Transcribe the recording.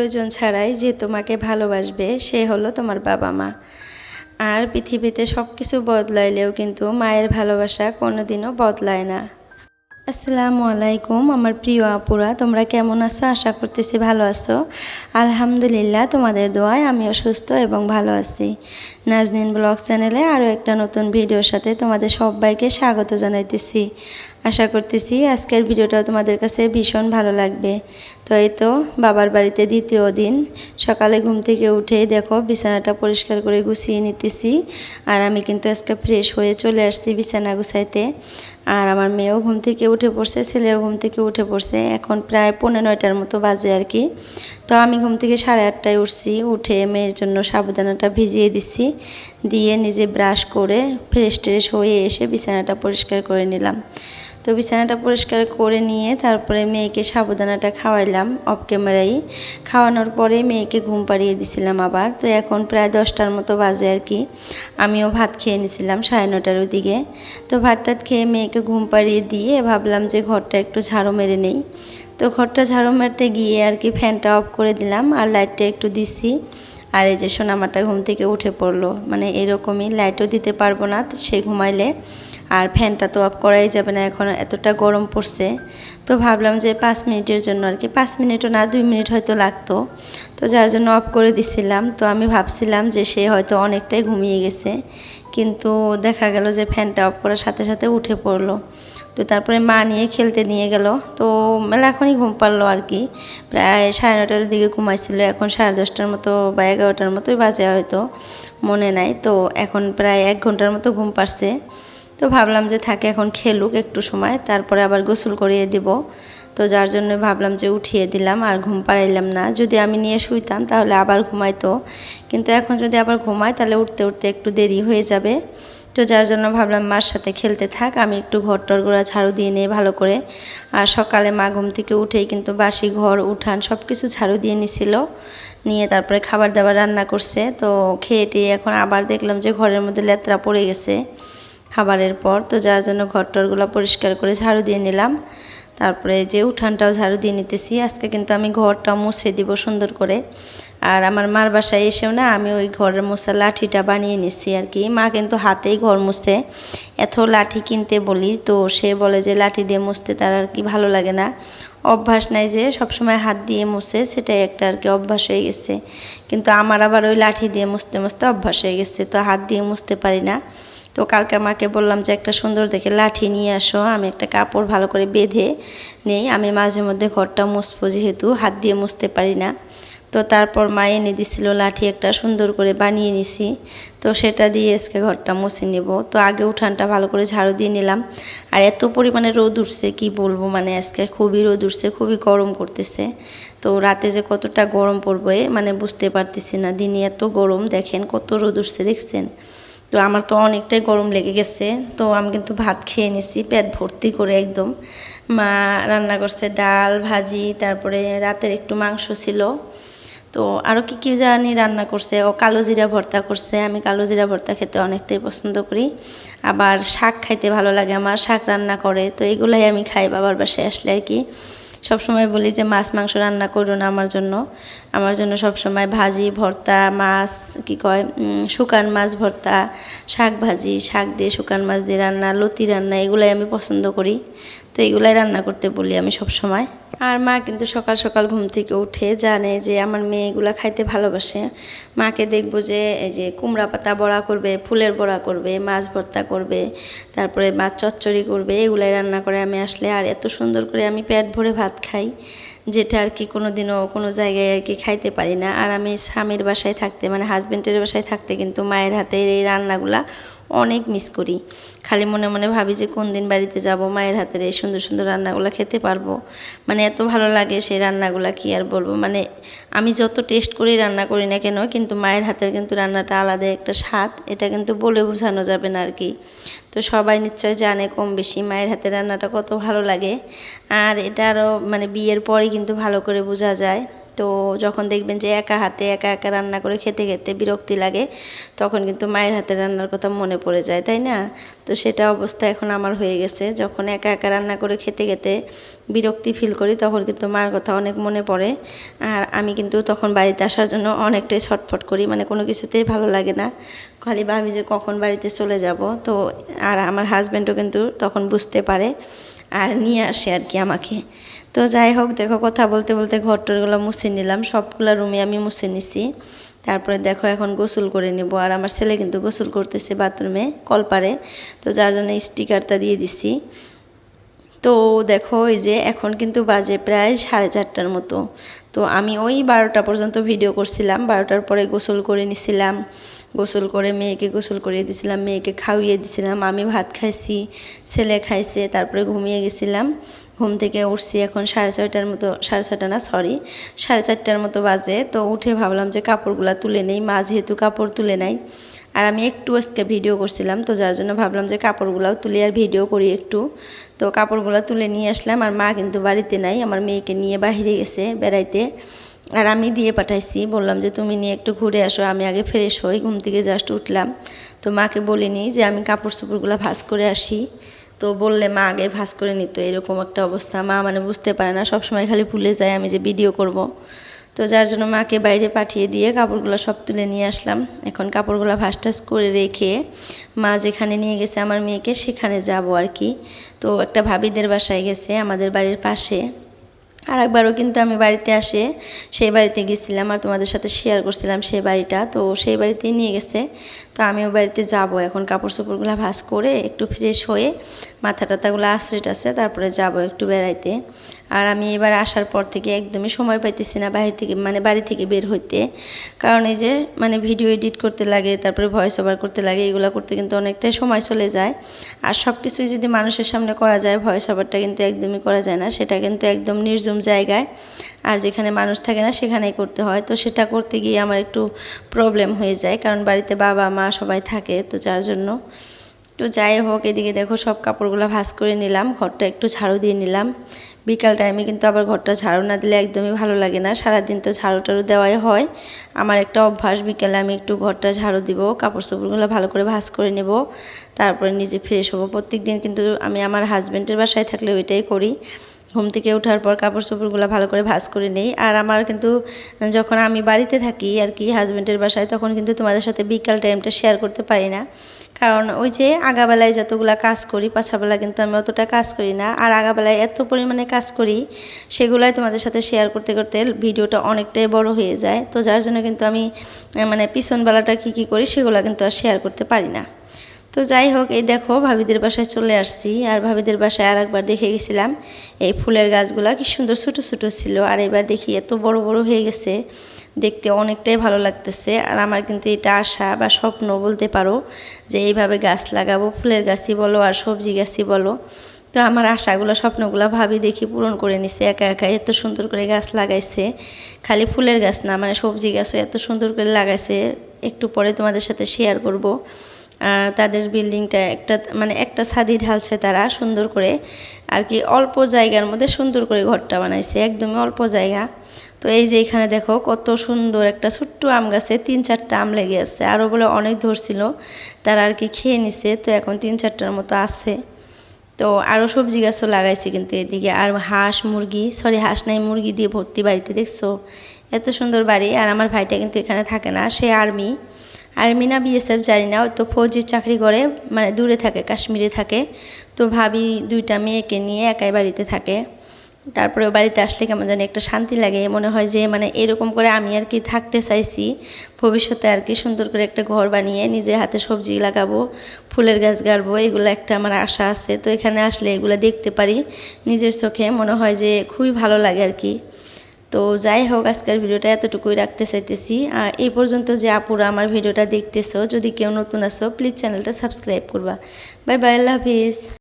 প্রয়োজন ছাড়াই যে তোমাকে ভালোবাসবে, সে হলো তোমার বাবা মা আর পৃথিবীতে সব কিছু বদলাইলেও কিন্তু মায়ের ভালোবাসা কোনোদিনও বদলায় না। আসসালামু আলাইকুম আমার প্রিয় আপুরা, তোমরা কেমন আছো? আশা করতেছি ভালো আছো। আলহামদুলিল্লাহ, তোমাদের দোয়ায় আমিও সুস্থ এবং ভালো আছি। নাজনিন ব্লগ চ্যানেলে আরও একটা নতুন ভিডিওর সাথে তোমাদের সবাইকে স্বাগত জানাইতেছি। আশা করতেছি আজকের ভিডিওটাও তোমাদের কাছে ভীষণ ভালো লাগবে। তো এই তো বাবার বাড়িতে দ্বিতীয় দিন। সকালে ঘুম থেকে উঠে দেখো বিছানাটা পরিষ্কার করে গুছিয়ে নিতেছি। আর আমি কিন্তু আজকে ফ্রেশ হয়ে চলে আসছি বিছানা গুছাইতে। আর আমার মেয়েও ঘুম থেকে উঠে পড়ছে, ছেলেও ঘুম থেকে উঠে পড়ছে। এখন প্রায় পনেরো নয়টার মতো বাজে আর কি। তো আমি ঘুম থেকে সাড়ে আটটায় উঠছি, উঠে মেয়ের জন্য সাবধানটা ভিজিয়ে দিচ্ছি। দিয়ে নিজে ব্রাশ করে ফ্রেশ ট্রেশ হয়ে এসে বিছানাটা পরিষ্কার করে নিলাম। তো বিছানাটা পরিষ্কার করে নিয়ে তারপরে মেয়েকে সাবুদানাটা খাওয়াইলাম অফ ক্যামেরাই খাওয়ানোর পরে মেয়েকে ঘুম পাড়িয়ে দিছিলাম আবার। তো এখন প্রায় দশটার মতো বাজে আর কি। আমিও ভাত খেয়ে নিছিলাম সাড়ে নটার দিকে তো ভাত টাত খেয়ে মেয়েকে ঘুম পাড়িয়ে দিয়ে ভাবলাম যে ঘরটা একটু ঝাড়ু মেরে নেই। তো ঘরটা ঝাড়ু মারতে গিয়ে আর কি ফ্যানটা অফ করে দিলাম আর লাইটটা একটু দিছি। আর এই যে সোনামাটা ঘুম থেকে উঠে পড়ল। মানে এরকমই লাইটও দিতে পারব না সে ঘুমাইলে। আর ফ্যানটা তো অফ করাই যাবে না, এখন এতটা গরম পড়ছে। তো ভাবলাম যে পাঁচ মিনিটের জন্য আর কি, পাঁচ মিনিটও না, দুই মিনিট হয়তো লাগতো। তো যার জন্য অফ করে দিছিলাম, তো আমি ভাবছিলাম যে সে হয়তো অনেকটাই ঘুমিয়ে গেছে। কিন্তু দেখা গেল যে ফ্যানটা অফ করার সাথে সাথে উঠে পড়ল। তো তারপরে মা নিয়ে খেলতে নিয়ে গেল। তো মেলা এখনই ঘুম পারল আর কি, প্রায় সাড়ে নটার দিকে ঘুমাইছিল, এখন সাড়ে দশটার মতো বা এগারোটার মতোই বাজে হয়তো, মনে নাই। তো এখন প্রায় এক ঘণ্টার মতো ঘুম পারছে তো ভাবলাম যে থাকে এখন খেলুক একটু সময়, তারপরে আবার গোসল করিয়ে দিব। তো যার জন্য ভাবলাম যে উঠিয়ে দিলাম, আর ঘুম পাড়াইলাম না। যদি আমি নিয়ে শুইতাম তাহলে আবার ঘুমাইতো। কিন্তু এখন যদি আবার ঘুমায় তাহলে উঠতে উঠতে একটু দেরি হয়ে যাবে। তো যার জন্য ভাবলাম মার সাথে খেলতে থাক, আমি একটু ঘর টর গোড়া ঝাড়ু দিয়ে নিই ভালো করে। আর সকালে মা ঘুম থেকে উঠেই কিন্তু বাসি, ঘর, উঠান সব কিছু ঝাড়ু দিয়ে নিছিল। নিয়ে তারপরে খাবার দাবার রান্না করছে। তো খেয়ে এখন আবার দেখলাম যে ঘরের মধ্যে লেত্রা পড়ে গেছে। খাবারের পর তো যার জন্য টরগুলো পরিষ্কার করে ঝাড়ু দিয়ে নিলাম। তারপরে যে উঠানটাও ঝাড়ু দিয়ে নিতেছি। আজকে কিন্তু আমি ঘরটা মুছে দিব সুন্দর করে। আর আমার মার বাসায় এসেও না আমি ওই ঘরের মোছা লাঠিটা বানিয়ে নিচ্ছি আর কি। মা কিন্তু হাতেই ঘর মুছে। এত লাঠি কিনতে বলি তো সে বলে যে লাঠি দিয়ে মুছতে তার আর কি ভালো লাগে না। অভ্যাস নাই যে সবসময় হাত দিয়ে মুছে, সেটাই একটা আর কি অভ্যাস হয়ে গেছে। কিন্তু আমার আবার ওই লাঠি দিয়ে মুছতে মুছতে অভ্যাস হয়ে গেছে। তো হাত দিয়ে মুছতে পারি না। তো কালকে মাকে বললাম যে, একটা সুন্দর দেখে লাঠি নিয়ে আসো। আমি একটা কাপড় ভালো করে বেঁধে নেই। আমি মাঝে মধ্যে ঘরটা মুছবো যেহেতু, হাত দিয়ে মুছতে পারি না। তো তারপর মা এনে দিছিল লাঠি একটা সুন্দর করে বানিয়ে নিছি। তো সেটা দিয়ে আজকে ঘরটা মুছে নেব। তো আগে উঠানটা ভালো করে ঝাড়ু দিয়ে নিলাম। আর এত পরিমাণে রোদ উঠছে, কি বলব? মানে আজকে খুবই রোদ উঠছে, খুবই গরম করতেছে। তো রাতে যে কতটা গরম পড়বে মানে বুঝতে পারতেছি না। দিনে এত গরম, দেখেন কত রোদ উঠছে, দেখছেন? তো আমার তো অনেকটাই গরম লেগে গেছে। তো আমি কিন্তু ভাত খেয়ে নিছি, পেট ভর্তি করে একদম। মা রান্না করছে ডাল, ভাজি, তারপরে রাতের একটু মাংস ছিল। তো আরও কী কী জানি রান্না করছে। ও কালো জিরা ভর্তা করছে। আমি কালো জিরা ভর্তা খেতে অনেকটাই পছন্দ করি। আবার শাক খাইতে ভালো লাগে, আমার শাক রান্না করে। তো এগুলাই আমি খাই বাবার বাসায় আসলে আর কি। সবসময় বলি যে মাছ, মাংস রান্না করো না আমার জন্য। আমার জন্য সবসময় ভাজি, ভর্তা, মাছ, কি কয় শুকান মাছ, ভর্তা, শাক ভাজি, শাক দিয়ে শুকান মাছ দিয়ে রান্না, লতি রান্না, এগুলাই আমি পছন্দ করি। তো এগুলাই রান্না করতে বলি আমি সব সময় আর মা কিন্তু সকাল সকাল ঘুম থেকে উঠে জানে যে আমার মেয়েগুলা খাইতে ভালোবাসে। মাকে দেখব যে, এই যে কুমড়া পাতা বড়া করবে, ফুলের বড়া করবে, মাছ ভর্তা করবে, তারপরে মাছ চচ্চড়ি করবে, এগুলাই রান্না করে আমি আসলে আর এত সুন্দর করে আমি পেট ভরে ভাত খাই, যেটা আর কি কোনো দিনও কোনো জায়গায় আর কি খাইতে পারি না। আর আমি স্বামীর বাসায় থাকতে মানে হাজব্যান্ডের বাসায় থাকতে কিন্তু মায়ের হাতের এই রান্নাগুলা অনেক মিস করি। খালি মনে মনে ভাবি যে কোন দিন বাড়িতে যাব, মায়ের হাতের এই সুন্দর সুন্দর রান্নাগুলো খেতে পারব। মানে এত ভালো লাগে সেই রান্নাগুলো কি আর বলব? মানে আমি যত টেস্ট করি রান্না করি না কেন, কিন্তু মায়ের হাতের কিন্তু রান্নাটা আলাদা একটা স্বাদ, এটা কিন্তু বলে বোঝানো যাবে না আর কি তো সবাই নিশ্চয় জানে কম বেশি মায়ের হাতের রান্নাটা কত ভালো লাগে। আর এটা আরও মানে বিয়ের পরে কিন্তু ভালো করে বোঝা যায়। তো যখন দেখবেন যে একা হাতে একা একা রান্না করে খেতে খেতে বিরক্তি লাগে, তখন কিন্তু মায়ের হাতে রান্নার কথা মনে পড়ে যায়, তাই না? তো সেটা অবস্থা এখন আমার হয়ে গেছে। যখন একা একা রান্না করে খেতে খেতে বিরক্তি ফিল করি, তখন কিন্তু মার কথা অনেক মনে পড়ে। আর আমি কিন্তু তখন বাড়িতে আসার জন্য অনেকটাই ছটফট করি মানে কোনো কিছুতেই ভালো লাগে না। খালি ভাবি যে কখন বাড়িতে চলে যাব। তো আর আমার হাজব্যান্ডও কিন্তু তখন বুঝতে পারে আর নিয়ে আসে আর কি আমাকে। তো যাই হোক, দেখো কথা বলতে বলতে ঘরটরগুলো মুছে নিলাম। সবগুলো রুমে আমি মুছে নিছি। তারপরে দেখো এখন গোসল করে নেব। আর আমার ছেলে কিন্তু গোসল করতেছে বাথরুমে, কলপারে। তো যার জন্য স্টিকারটা দিয়ে দিছি। তো দেখো এই যে এখন কিন্তু বাজে প্রায় সাড়ে চারটার মতো। তো আমি ওই বারোটা পর্যন্ত ভিডিও করছিলাম। বারোটার পরে গোসল করে নিছিলাম। গোসল করে, মেয়েকে গোসল করিয়ে দিছিলাম, মেয়েকে খাওয়িয়ে দিছিলাম, আমি ভাত খাইছি, ছেলে খাইছে, তারপরে ঘুমিয়ে গেছিলাম। ঘুম থেকে উঠছি এখন সাড়ে ছয়টার মতো, সাড়ে ছয়টা না সরি সাড়ে চারটার মতো বাজে। তো উঠে ভাবলাম যে কাপড়গুলো তুলে নেই, মা যেহেতু কাপড় তুলে নাই। আর আমি একটু আজকে ভিডিও করছিলাম, তো যার জন্য ভাবলাম যে কাপড়গুলাও তুলে আর ভিডিও করি একটু। তো কাপড়গুলো তুলে নিয়ে আসলাম, আর মা কিন্তু বাড়িতে নাই, আমার মেয়েকে নিয়ে বাহিরে গেছে বেড়াইতে। আর আমি দিয়ে পাঠাইছি, বললাম যে তুমি নিয়ে একটু ঘুরে আসো, আমি আগে ফ্রেশ হই, ঘুম থেকে জাস্ট উঠলাম। তো মাকে বলিনি যে আমি কাপড় চোপড়গুলো ভাজ করে আসি। তো বললে, মা আগে ভাজ করে নিত। এরকম একটা অবস্থা। মা মানে বুঝতে পারে না, সবসময় খালি ভুলে যায় আমি যে ভিডিও করব। তো যার জন্য মাকে বাইরে পাঠিয়ে দিয়ে কাপড়গুলো সব তুলে নিয়ে আসলাম। এখন কাপড়গুলো ভাস টাস করে রেখে মা যেখানে নিয়ে গেছে আমার মেয়েকে সেখানে যাব আর কি। তো একটা ভাবিদের বাসায় গেছে আমাদের বাড়ির পাশে। আর একবারও কিন্তু আমি বাড়িতে আসে, সেই বাড়িতে গেছিলাম আর তোমাদের সাথে শেয়ার করছিলাম সেই বাড়িটা। তো সেই বাড়িতেই নিয়ে গেছে। তো আমিও বাড়িতে যাব। এখন কাপড় চোপড়গুলো ভাস করে একটু ফ্রেশ হয়ে মাথা টাতাগুলো আশ্রিট আছে, তারপরে যাব একটু বেড়াইতে। আর আমি এবার আসার পর থেকে একদমই সময় পাইতেছি না বাহির থেকে মানে বাড়ি থেকে বের হইতে। কারণ এই যে মানে ভিডিও এডিট করতে লাগে, তারপরে ভয়েস ওভার করতে লাগে, এগুলো করতে কিন্তু অনেকটাই সময় চলে যায়। আর সব কিছুই যদি মানুষের সামনে করা যায় ভয়েস ওভারটা কিন্তু একদমই করা যায় না। সেটা কিন্তু একদম নির্জম জায়গায়। আর যেখানে মানুষ থাকে না, সেখানেই করতে হয়। তো সেটা করতে গিয়ে আমার একটু প্রবলেম হয়ে যায়। কারণ বাড়িতে বাবা মা সবাই থাকে, তো যার জন্য। তো যাই হোক, এদিকে দেখো সব কাপড়গুলো ভাস করে নিলাম, ঘরটা একটু ঝাড়ু দিয়ে নিলাম। বিকাল টাইমে কিন্তু আবার ঘরটা ঝাড়ু না দিলে একদমই ভালো লাগে না, সারাদিন তো ঝাড়ু টাড়ু দেওয়াই হয়। আমার একটা অভ্যাস, বিকালে আমি একটু ঘরটা ঝাড়ু দিব কাপড় চোপড়গুলো ভালো করে ভাস করে নেব, তারপরে নিজে ফ্রেশ হব। প্রত্যেক দিন কিন্তু আমি আমার হাজব্যান্ডের বাসায় থাকলে ওইটাই করি। ঘুম থেকে ওঠার পর কাপড় চোপড়গুলো ভালো করে ভাজ করে নেই। আর আমার কিন্তু যখন আমি বাড়িতে থাকি আর কি হাজব্যান্ডের বাসায়, তখন কিন্তু তোমাদের সাথে বিকাল টাইমটা শেয়ার করতে পারি না। কারণ ওই যে আগাবেলায় যতগুলো কাজ করি পাছাবেলা কিন্তু আমি অতটা কাজ করি না। আর আগাবেলায় এত পরিমাণে কাজ করি, সেগুলাই তোমাদের সাথে শেয়ার করতে করতে ভিডিওটা অনেকটাই বড় হয়ে যায়। তো যার জন্য কিন্তু আমি মানে পিছনবেলাটা কী কী করি, সেগুলো কিন্তু আর শেয়ার করতে পারি না। তো যাই হোক, এই দেখো ভাবিদের বাসায় চলে আসছি। আর ভাবিদের বাসায় আর একবার দেখে গেছিলাম এই ফুলের গাছগুলা, কি সুন্দর ছোটো ছোটো ছিল। আর এবার দেখি এত বড় বড় হয়ে গেছে, দেখতে অনেকটাই ভালো লাগতেছে। আর আমার কিন্তু এটা আশা বা স্বপ্ন বলতে পারো যে এইভাবে গাছ লাগাবো, ফুলের গাছই বলো আর সবজি গাছই বলো। তো আমার আশাগুলো, স্বপ্নগুলো ভাবি দেখি পূরণ করে নিছে, একা একা এত সুন্দর করে গাছ লাগাইছে। খালি ফুলের গাছ না মানে সবজি গাছও এত সুন্দর করে লাগাইছে। একটু পরে তোমাদের সাথে শেয়ার করব। তাদের বিল্ডিংটা একটা মানে একটা ছাদি ঢালছে তারা সুন্দর করে, আর কি অল্প জায়গার মধ্যে সুন্দর করে ঘরটা বানাইছে, একদমই অল্প জায়গা। তো এই যে এখানে দেখো কত সুন্দর একটা ছোট্ট আম গাছে তিন চারটা আম লেগে আছে আরও বলে অনেক ধরছিল, তারা আর কি খেয়ে নিছে, তো এখন তিন চারটার মতো আছে। তো আরও সবজি গাছও লাগাইছে কিন্তু এদিকে, আর হাঁস মুরগি সরি হাঁস নাই, মুরগি দিয়ে ভর্তি বাড়িতে, দেখছ? এত সুন্দর বাড়ি, আর আমার ভাইটা কিন্তু এখানে থাকে না, সে আর্মি। আর্মি না বিএসএফ জানি না, তো ফৌজির চাকরি করে মানে দূরে থাকে, কাশ্মীরে থাকে। তো ভাবি দুইটা মেয়েকে নিয়ে একাই বাড়িতে থাকে। তারপরে বাড়িতে আসলে কেমন জানি একটা শান্তি লাগে, মনে হয় যে মানে এরকম করে আমি আর কি থাকতে চাইছি। ভবিষ্যতে আর কি সুন্দর করে একটা ঘর বানিয়ে নিজে হাতে সবজি লাগাবো, ফুলের গাছ গাড়বো, এগুলো একটা আমার আশা আছে। তো এখানে আসলে এগুলো দেখতে পারি, নিজের চোখে মনে হয় যে খুবই ভালো লাগে আর কি। তো যাই হোক, আজকের ভিডিওটা এতটুকুই রাখতে চাইতেছি। এই পর্যন্ত যে আপুরা আমার ভিডিওটা দেখতেছো, যদি কেউ নতুন আসো প্লিজ চ্যানেলটা সাবস্ক্রাইব করবা। বাই বাই আল্লাহ হাফিজ।